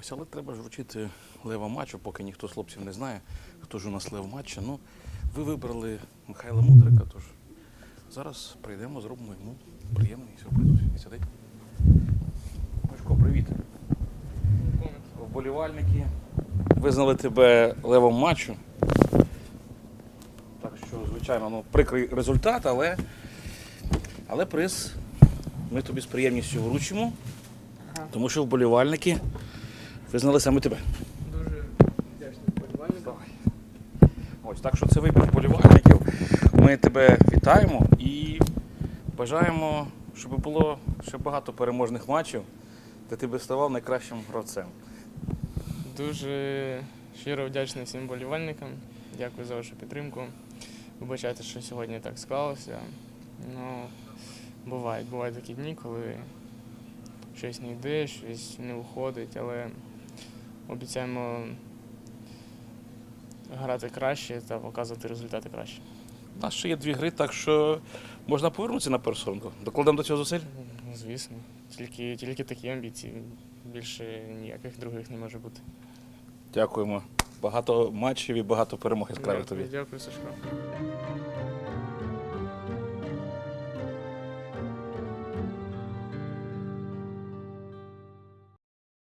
Ось, але треба ж вручити лева матчу, поки ніхто з хлопців не знає, хто ж у нас лев матча. Ну, ви вибрали Михайла Мудрика, тож зараз прийдемо, зробимо йому приємний сюрприз. Сидить. Мишко, привіт. Вболівальники визнали тебе левом матчу. Так що, звичайно, ну, прикрий результат, але, але приз ми тобі з приємністю вручимо, тому що вболівальники визнали саме тебе. Дуже вдячний вболівальникам. Ось так що це вибір вболівальників. Ми тебе вітаємо і бажаємо, щоб було ще багато переможних матчів, де ти би ставав найкращим гравцем. Дуже щиро вдячний всім вболівальникам. Дякую за вашу підтримку. Вибачайте, що сьогодні так склалося. Ну, бувають, бувають такі дні, коли щось не йде, щось не виходить, але обіцяємо грати краще та показувати результати краще. У нас ще є дві гри, так що можна повернутися на персонку. Докладемо до цього зусиль. Ну, Звісно, тільки, тільки такі амбіції. Більше ніяких других не може бути. Дякуємо. Багато матчів і багато перемог яскравих тобі. Дякую, дякую, Сашко.